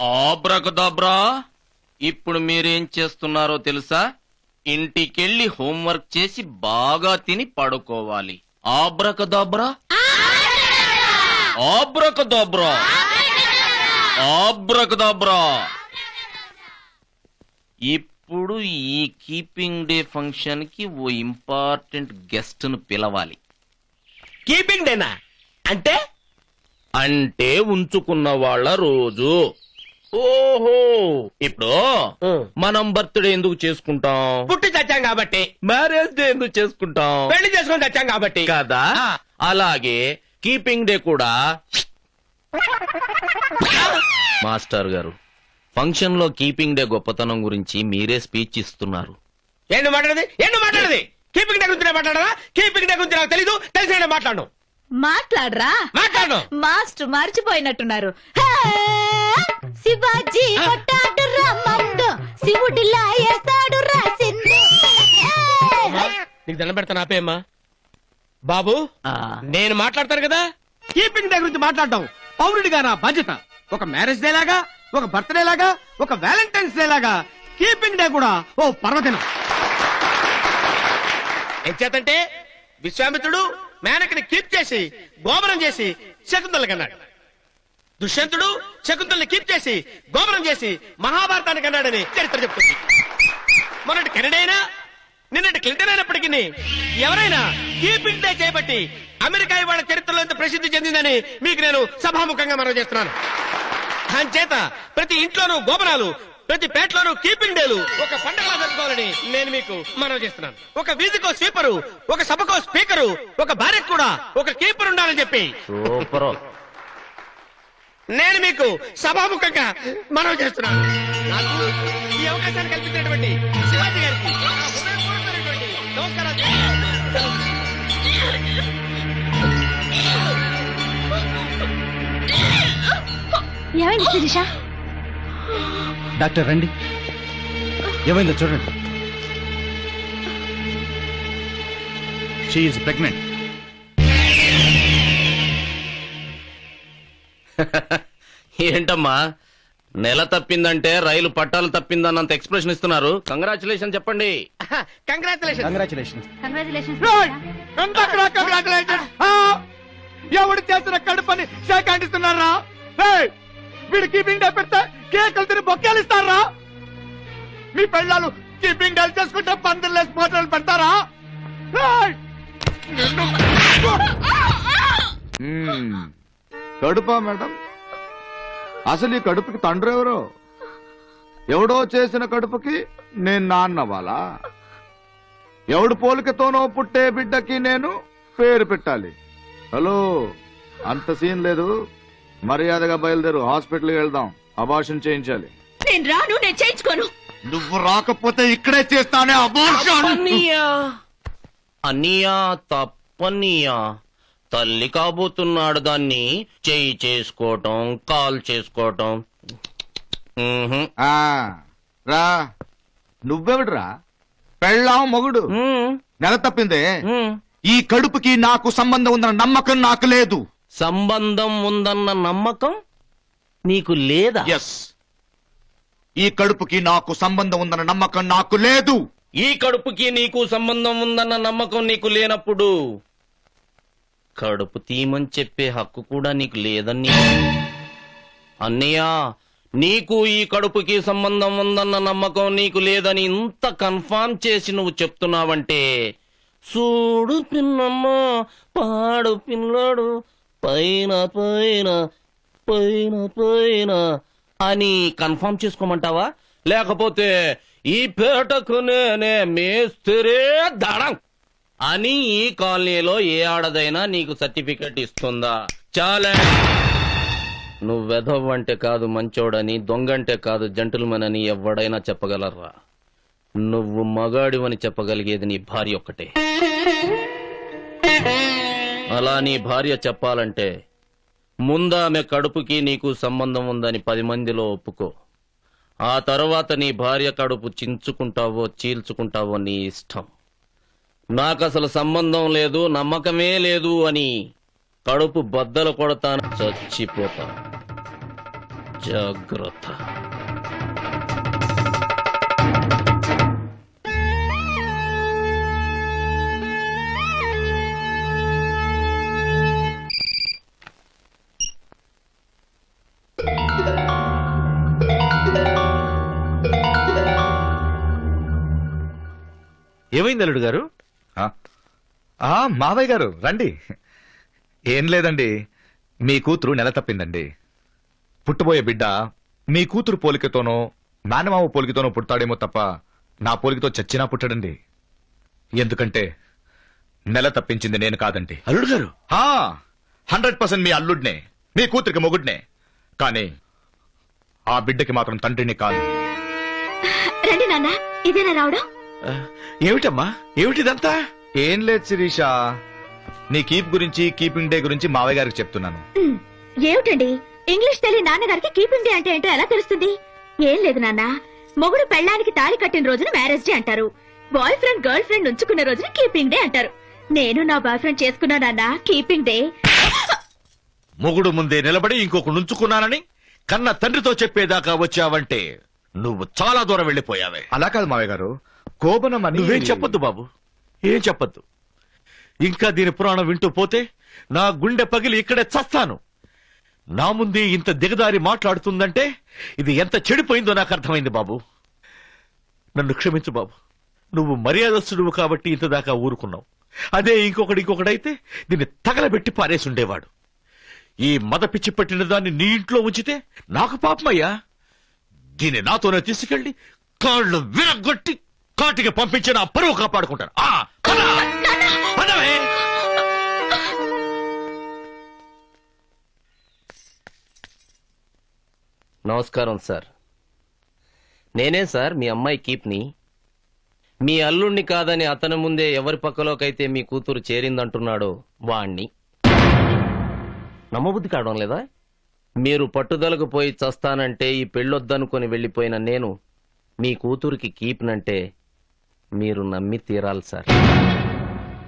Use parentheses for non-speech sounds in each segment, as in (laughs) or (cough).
ఆబ్రకదబ్రా ఇప్పుడు మీరేం చేస్తున్నారో తెలుసా? ఇంటికెళ్ళి హోంవర్క్ చేసి బాగా తిని పడుకోవాలి. ఆబ్రకదబ్రా ఆబ్రకదబ్రా ఆబ్రకదబ్రా ఇప్పుడు ఈ కీపింగ్ డే ఫంక్షన్కి ఓ ఇంపార్టెంట్ గెస్ట్ను పిలవాలి. కీపింగ్ డేనా? అంటే? అంటే ఉంచుకున్న వాళ్ళ రోజు. ఓహో. ఇప్పుడు మనం బర్త్డే ఎందుకు చేసుకుంటాం? పుట్టి చచ్చాం కాబట్టి. మ్యారేజ్ డే ఎందుకు చేసుకుంటాం? పెళ్ళి చేసుకొని చచ్చాం కాబట్టి. కదా. అలాగే కీపింగ్ డే కూడా. మాస్టర్ గారు ఫంక్షన్లో కీపింగ్ డే గొప్పతనం గురించి మీరే స్పీచ్ ఇస్తున్నారు. ఏంటి మాట్లాడది? ఏంటి మాట్లాడది? కీపింగ్ డే గురించి మాట్లాడరా కీపింగ్ డే గురించి నాకు తెలీదు. తెలిసిన మాట్లాడను. మాట్లాడరా? మాట్లాడను. మాస్టర్ మర్చిపోయినట్టున్నారు. హే! శివాజీ కొట్టాడు రా మందు శివుడిలా వేస్తాడు రా సింధు! నీకు దండం పెడతాను ఆపేయమ్మా బాబు నేను మాట్లాడతాను కదా? కీపింగ్ డే గురించి మాట్లాడటం పౌరుడిగా నా బాధ్యత. ఒక మ్యారేజ్ డే లాగా ఒక బర్త్డే లాగా ఒక వ్యాలంటైన్స్ డే లాగా కీపింగ్ డే కూడా ఓ పర్వదినం. ఎంచేతంటే విశ్వామిత్రుడు మేనకని కీప్ చేసి గోమరం చేసి శకుంతల కన్నాడు దుష్యంతుడు శకుంతల్ని కీప్ చేసి గోమరం చేసి మహాభారతాన్ని కన్నాడని చరిత్ర చెప్తుంది. మొన్నటి కెనడా అయినా నిన్నటి క్లింటన్ అయినప్పటికీ ఎవరైనా కీపింగ్ డే చేపట్టి అమెరికా ఇవాళ చరిత్రలో ఎంత ప్రసిద్ధి చెందిందని మీకు నేను సభాముఖంగా మనం చేస్తున్నాను. అంచేత ప్రతి ఇంట్లోనూ గోపురాలు ప్రతి పేటలోనూ కీపింగ్ డేలు ఒక పండగలా జరుపుకోవాలని నేను మీకు మనవి చేస్తున్నాను. ఒక వీధికో స్వీపరు ఒక సభకో స్పీకరు ఒక భార్యకు కూడా ఒక కీపర్ ఉండాలని చెప్పి. సూపర్. నేను మీకు సభాముఖంగా మనవి చేస్తున్నాను. నాకు ఈ అవకాశాన్ని కల్పించినటువంటి శివాజీ గారికి నమస్కారాలు. ఏమైంది శిరీష? డాక్టర్ రండి. ఏమైందో చూడండి. షీఈ్ ప్రెగ్నెంట్ (laughs) ఏంటమ్మా? నెల తప్పిందంటే రైలు పట్టాలు తప్పిందన్నంత ఎక్స్ప్రెషన్ ఇస్తున్నారు. కంగ్రాచులేషన్ చెప్పండి. కంగ్రాచులేషన్ కంగ్రాచులేషన్ కంగ్రాచులేషన్ ఎవడు చేసిన కడుపని షేక్ అంటిస్తున్నారా వీడు కీపింగ్ డే పెడితే కేకులు తిని బొక్కేలు ఇస్తారా? మీ పెళ్ళాలు కీపింగ్ డే చేసుకుంటే పందిరు లేసి పోటలు పెడతారా? ఏయ్! (laughs) కడుపా మేడం? అసలు ఈ కడుపుకి తండ్రి ఎవరు? ఎవడో చేసిన కడుపుకి నేను నాన్నవాలా ఎవడు పోలికతోనో పుట్టే బిడ్డకి నేను పేరు పెట్టాలి. హలో అంత సీన్ లేదు. మర్యాదగా బయలుదేరు హాస్పిటల్కి వెళ్దాం. అబార్షన్ చేయించాలి. నేను రాను నేను చేయించుకోను. నువ్వు రాకపోతే ఇక్కడే చేస్తానే అబార్షన్! అన్నయ్యా. అన్నయ్యా తప్పన్నయ్యా. తల్లి కాబోతున్నాడు దాన్ని. చేయి చేసుకోవటం కాల్ చేసుకోవటం. ఆ, రా. నువ్వెవడురా? పెళ్ళాం మొగుడు. నెల తప్పిందే. ఈ కడుపుకి నాకు సంబంధం ఉందన్న నమ్మకం నాకు లేదు. సంబంధం ఉందన్న నమ్మకం నీకు లేదా? ఎస్ ఈ కడుపుకి నాకు సంబంధం ఉందన్న నమ్మకం నాకు లేదు. ఈ కడుపుకి నీకు సంబంధం ఉందన్న నమ్మకం నీకు లేనప్పుడు కడుపు తీమని చెప్పే హక్కు కూడా నీకు లేదని అన్నయ్య నీకు ఈ కడుపుకి సంబంధం ఉందన్న నమ్మకం నీకు లేదని ఇంత కన్ఫామ్ చేసి నువ్వు చెప్తున్నావంటే చూడు పిన్నమ్మ పాడు పిల్లడు పైన పైన పైన పైన అని కన్ఫర్మ్ చేసుకోమంటావా? లేకపోతే ఈ పేటకు నేనే మేస్తిరే దడం అని ఈ కాలనీలో ఏ ఆడదైనా నీకు సర్టిఫికెట్ ఇస్తుందా? చాలా. నువ్వెధవంటే కాదు మంచోడని దొంగంటే కాదు జంటులమన్ అని ఎవడైనా చెప్పగలరా? నువ్వు మగాడివని చెప్పగలిగేది నీ భార్య ఒక్కటే. అలా నీ భార్య చెప్పాలంటే ముందామె కడుపుకి నీకు సంబంధం ఉందని పది మందిలో ఒప్పుకో. ఆ తర్వాత నీ భార్య కడుపు చించుకుంటావో చీల్చుకుంటావో నీ ఇష్టం. నాకసలు సంబంధం లేదు నమ్మకమే లేదు అని కడుపు బద్దలు కొడతాను. చచ్చిపోతా. జాగ్రత్త. ఏమైంది అల్లుడు గారు? మావయ్య గారు రండి. ఏం లేదండి మీ కూతురు నెల తప్పిందండి. పుట్టబోయే బిడ్డ మీ కూతురు పోలికతోనో మేనమామ పోలికతోనో పుడతాడేమో తప్ప నా పోలికతో చచ్చినా పుట్టడండి. ఎందుకంటే నెల తప్పించింది నేను కాదండి. అల్లుడు గారు? హండ్రెడ్ పర్సెంట్ మీ అల్లుడినే మీ కూతురికి మొగుడినే. కానీ ఆ బిడ్డకి మాత్రం తండ్రిని కాదు. రండి నాన్న ఇదేనా రావడం? ఏమిటమ్మా? ఏమిటిదంతా? ఏం లేదు శిరీష. నీ కీప్ గురించి కీపింగ్ డే గురించి మావయ్య గారికి చెప్తున్నాను. ఏమిటండి? ఇంగ్లీష్ తెలియని నాన్నగారికి కీపింగ్ డే అంటే ఏంటో ఎలా తెలుస్తుంది? ఏం లేదు నాన్న. మొగుడు పెళ్ళానికి తాళి కట్టిన రోజున మ్యారేజ్ డే అంటారు. బాయ్ ఫ్రెండ్ గర్ల్ ఫ్రెండ్ ఉంచుకున్న రోజున కీపింగ్ డే అంటారు. నేను నా బాయ్ ఫ్రెండ్ చేసుకున్నా నాన్న కీపింగ్ డే. మొగుడు ముందే నిలబడి ఇంకొక నుంచుకున్నానని కన్న తండ్రితో చెప్పేదాకా వచ్చావంటే నువ్వు చాలా దూరం వెళ్ళిపోయావే. అలా కాదు మావయ్య గారు. కోపనం నువ్వేం చెప్పొద్దు బాబు. ఏం చెప్పొద్దు. ఇంకా దీని పురాణం వింటూ పోతే నా గుండె పగిలి ఇక్కడే చస్తాను. నా ముందే ఇంత దిగదారి మాట్లాడుతుందంటే ఇది ఎంత చెడిపోయిందో నాకు అర్థమైంది బాబు. నన్ను క్షమించు బాబు. నువ్వు మర్యాదస్తుడువు కాబట్టి ఇంత దాకా ఊరుకున్నావు. అదే ఇంకొకటి ఇంకొకడైతే దీన్ని తగలబెట్టి పారేసి ఉండేవాడు. ఈ మద పిచ్చి పట్టిన దాన్ని నీ ఇంట్లో ఉంచితే నాకు పాపమయ్యా. దీన్ని నాతోనే తీసుకెళ్ళి కాళ్ళు విరగొట్టి కాటికి పంపించి నా పరువు కాపాడుకుంటాను. ఆ, పద! పదవే! నమస్కారం సార్. నేనే సార్ మీ అమ్మాయి కీప్ని. మీ అల్లుణ్ణి కాదని అతని ముందే ఎవరి పక్కలోకైతే మీ కూతురు చేరిందంటున్నాడో వాణ్ణి. నమ్మబుద్ధి కావడం లేదా? మీరు పట్టుదలకు పోయి చస్తానంటే ఈ పెళ్ళొద్దనుకొని వెళ్ళిపోయిన నేను మీ కూతురికి కీప్నంటే మీరు నమ్మి తీరాలి సార్.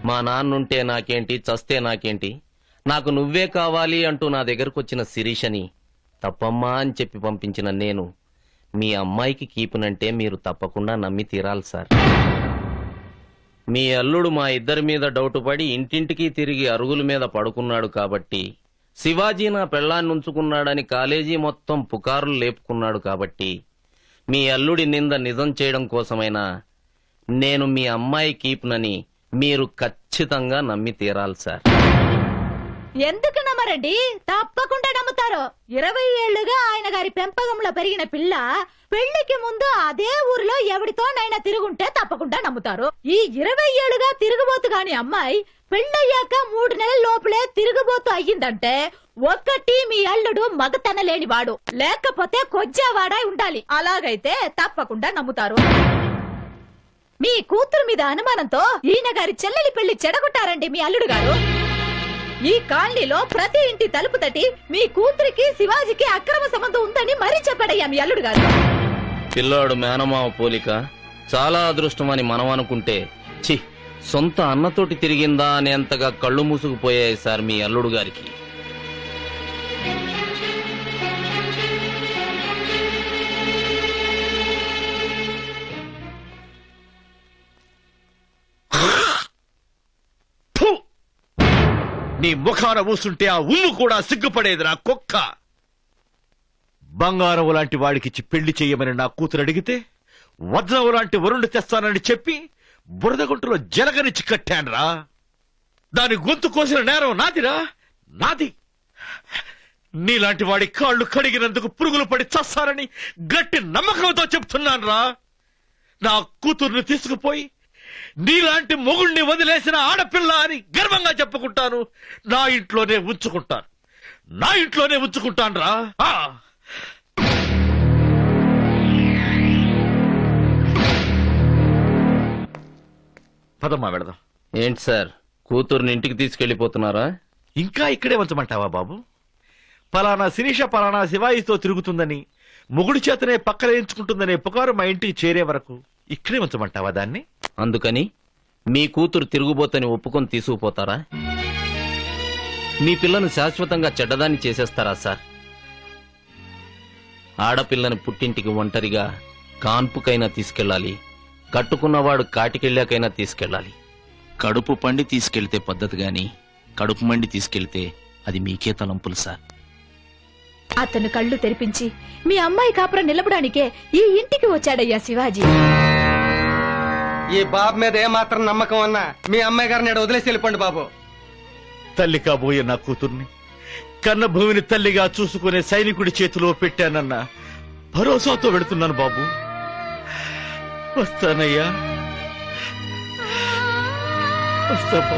మా నాన్నుంటే నాకేంటి చస్తే నాకేంటి? నాకు నువ్వే కావాలి అంటూ నా దగ్గరకు వచ్చిన శిరీషని తప్పమ్మా అని చెప్పి పంపించిన నేను మీ అమ్మాయికి కీపునంటే మీరు తప్పకుండా నమ్మి తీరాలి సార్. మీ అల్లుడు మా ఇద్దరి మీద డౌట్ పడి ఇంటింటికి తిరిగి అరుగుల మీద పడుకున్నాడు కాబట్టి శివాజీ నా పెళ్ళాన్ని ఉంచుకున్నాడని కాలేజీ మొత్తం పుకారులు లేపుకున్నాడు కాబట్టి మీ అల్లుడి నింద నిజం చేయడం కోసమైనా నేను మీ అమ్మాయి కీప్నని మీరు ఖచ్చితంగా నమ్మి తీరాలి సార్. ఎందుకు నమ్మరండి? తప్పకుండా నమ్ముతారు. ఇరవై ఏళ్ళుగా ఆయన గారి పెంపకంలో పెరిగిన పిల్ల పెళ్ళికి ముందు అదే ఊరిలో ఎవరితోనైనా తిరుగుంటే తప్పకుండా నమ్ముతారు. ఈ ఇరవై ఏళ్ళుగా తిరుగుబోతు కాని అమ్మాయి పెళ్ళయ్యాక మూడు నెలల లోపలే తిరుగుబోతు అయ్యిందంటే ఒక్కటి మీ అల్లుడు మగతన లేనివాడు లేకపోతే కొజ్జావాడై ఉండాలి. అలాగైతే తప్పకుండా నమ్ముతారు. మీ కూతురు మీద అనుమానంతో ఈయన గారి చెల్లెలి పెళ్ళి చెడగొట్టారండి మీ అల్లుడు గారు ఈ కాలనీలో ప్రతి ఇంటి తలుపు తట్టి మీ కూతురికి శివాజీకి అక్రమ సంబంధం ఉందని మరీ చెప్పాడయ్యా మీ అల్లుడు గారు పిల్లాడు మేనమామ పోలిక చాలా అదృష్టం అని మనం అనుకుంటే చి సొంత అన్నతోటి తిరిగిందా అనేంతగా కళ్ళు మూసుకుపోయాయి సార్ మీ అల్లుడు గారికి నీ ముఖాన ఊసుంటే ఆ ఉమ్ము కూడా సిగ్గుపడేదిరా కుక్క. బంగారం లాంటి వాడికిచ్చి పెళ్ళి చెయ్యమని నా కూతురు అడిగితే వజ్రం లాంటి వరుణ్ణి తెస్తానని చెప్పి బురదగుంటలో జలగనిచ్చి కట్టానురా. దాని గొంతు కోసిన నేరం నాదిరా? నాది. నీలాంటి వాడి కాళ్ళు కడిగినందుకు పురుగులు పడి చస్తారని గట్టి నమ్మకంతో చెప్తున్నానురా. నా కూతుర్ని తీసుకుపోయి నీలాంటి మొగుణ్ణి వదిలేసిన ఆడపిల్ల అని గర్వంగా చెప్పుకుంటాను. నా ఇంట్లోనే ఉంచుకుంటాను. నా ఇంట్లోనే ఉంచుకుంటాను రా పదమ్మా వెళదాం. ఏంటి సార్? కూతుర్ని ఇంటికి తీసుకెళ్ళిపోతున్నారా ఇంకా ఇక్కడే ఉంచమంటావా బాబు? పలానా శిరీష పలానా శివాయితో తిరుగుతుందని మొగుడి చేతనే పక్కన ఎంచుకుంటుందనే పుకారు మా ఇంటికి చేరే వరకు. ఇక్కడే ఉంచమంటావా దాన్ని? అందుకని మీ కూతురు తిరుగుబోతని ఒప్పుకొని తీసుకుపోతారా? మీ పిల్లను శాశ్వతంగా చెడ్డదాన్ని చేసేస్తారా సార్? ఆడపిల్లని పుట్టింటికి ఒంటరిగా కాన్పుకైనా తీసుకెళ్ళాలి కట్టుకున్నవాడు కాటికెళ్ళాకైనా తీసుకెళ్ళాలి. కడుపు పండి తీసుకెళ్తే పద్ధతి గాని కడుపు మండి తీసుకెళ్తే అది మీకే తలంపులు సార్. అతను కళ్ళు తెరిపించి మీ అమ్మాయి కాపురం నిలబడానికే ఈ ఇంటికి వచ్చాడయ్యా శివాజీ. ఈ బాబు మీద ఏమాత్రం నమ్మకం అన్నా మీ అమ్మాయి గారిని ఈడ వదిలేసి వెళ్ళిపోండి బాబు. తల్లి కాబోయే నా కూతుర్ని కన్న భూమిని తల్లిగా చూసుకునే సైనికుడి చేతిలో పెట్టానన్న భరోసాతో వెళుతున్నాను బాబు. వస్తానయ్యా. వస్తా బాబు.